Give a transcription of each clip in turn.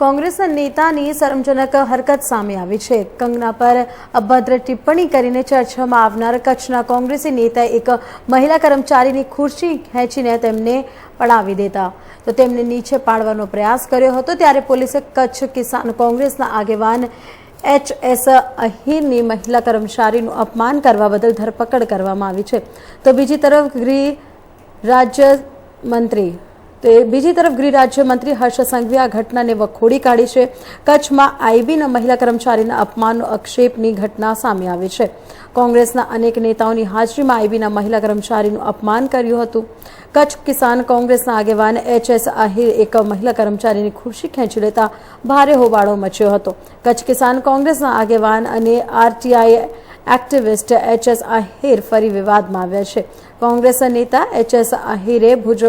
કોંગ્રેસના નેતાની શરમજનક હરકત સામે આવી છે. કંગના પર અભદ્ર ટિપ્પણી કરીને ચર્ચામાં આવનાર કચ્છના કોંગ્રેસી નેતાએ એક મહિલા કર્મચારીની ખુરશી ખેંચીને તેમને પડાવી દેતા. તો તેમને નીચે પાડવાનો પ્રયાસ કર્યો હતો ત્યારે પોલીસે કચ્છ કિસાન કોંગ્રેસના આગેવાન એચ એસ અહીરની મહિલા કર્મચારીનું અપમાન કરવા બદલ ધરપકડ કરવામાં આવી છે. તો બીજી તરફ ગૃહ રાજ્ય મંત્રી તો એ બીજી તરફ ગૃહ રાજ્યમંત્રી હર્ષ સંઘવી આ ઘટનાને વખોડી કાઢી છે. કચ્છમાં આઈબીના મહિલા કર્મચારીના અપમાનનો આક્ષેપની ઘટના સામે આવી છે. કોંગ્રેસના અનેક નેતાઓની હાજરીમાં આઈબીના મહિલા કર્મચારીનું અપમાન કર્યું હતું. કચ્છ કિસાન કોંગ્રેસના આગેવાન એચ એસ આહિર એક મહિલા કર્મચારીની ખુરશી ખેંચી લેતા ભારે હોબાળો મચ્યો હતો. કચ્છ કિસાન કોંગ્રેસના આગેવાન અને RTI activist H S Ahir ફરી વિવાદમાં આવ્યા છે. કોંગ્રેસના નેતા એચ એસ આહિરે ભુજ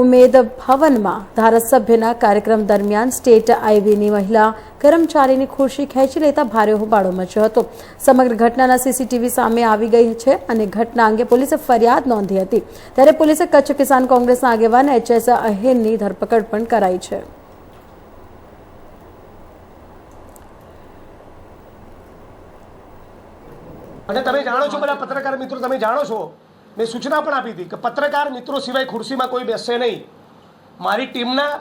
ઉમેદ ભવનમાં ધારાસભ્યના કાર્યક્રમ દરમિયાન સ્ટેટ આઈવીની મહિલા કર્મચારીની ખુરશી ખેંચી લેતા ભારે હોબાળો મચ્યો હતો. સમગ્ર ઘટનાના સીસીટીવી સામે આવી ગઈ છે અને ઘટના અંગે પોલીસે ફરિયાદ નોંધી હતી. ત્યારે પોલીસે કચ્છ કિસાન કોંગ્રેસના આગેવાન એચ એસ અહેરની ધરપકડ પણ કરાઈ છે. અને તમે જાણો છો બધા પત્રકાર મિત્રો, તમે જાણો છો મેં સૂચના પણ આપી હતી કે પત્રકાર મિત્રો સિવાય ખુરશીમાં કોઈ બેસશે નહીં. મારી ટીમના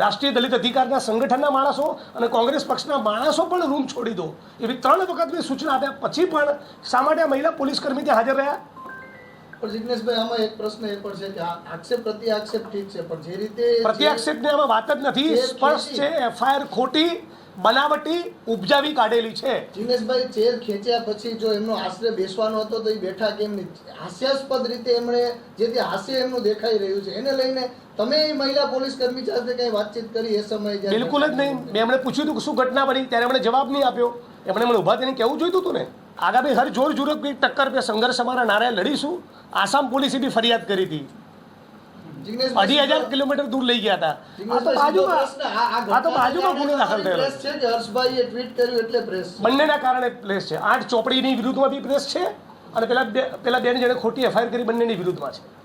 રાષ્ટ્રીય દલિત અધિકારના સંગઠનના માણસો અને કોંગ્રેસ પક્ષના માણસો પણ રૂમ છોડી દો. એવી ત્રણ વખત મેં સૂચના આપ્યા. પછી પણ શા માટે આ મહિલા પોલીસ કર્મી ત્યાં હાજર રહ્યા? પણ આમાં એક પ્રશ્ન એ પણ છે કે આક્ષેપ પ્રતિ આક્ષેપ ઠીક છે પણ જે રીતે આમાં વાત જ નથી. સ્પષ્ટ છે એફઆઈઆર ખોટી. બનાવટી ઉપજાવી કાઢેલી છે. જીનેશભાઈ ચેર ખેંચ્યા પછી જો એમનો આશરે બેસવાનો હતો તો એ બેઠા કેમ નહીં? હાસ્યાસ્પદ રીતે એમણે જે તે હાસ્ય એમનું દેખાઈ રહ્યું છે એને લઈને તમે એ મહિલા પોલીસ કર્મી સાથે કઈ વાતચીત કરી એ સમયે બિલકુલ જ નહીં. મેં એમણે પૂછ્યું હતું કે શું ઘટના બની? ત્યારે એમણે જવાબ નહીં આપ્યો. એમણે મને ઊભા થઈને કહેવું જોઈતું હતું ને? આગામી હર જોર જુરત બી ટક્કર પે સંઘર્ષ અમારા નારાયણ લડીશું. આસામ પોલીસે બી ફરિયાદ કરી હતી. અઢી હજાર કિલોમીટર દૂર લઈ ગયા હતા. આ તો બાજુમાં આ- તો બાજુમાં ગુનો દાખલ થયેલો. છે હર્ષભાઈએ ટ્વીટ કર્યું એટલે પ્રેસ બંનેના કારણે પ્રેસ છે. આઠ ચોપડીની વિરુદ્ધમાં બી પ્રેસ છે અને પેલા બે પેલા બેન જેણે ખોટી એફઆઈઆર કરી બંનેની વિરુદ્ધમાં છે.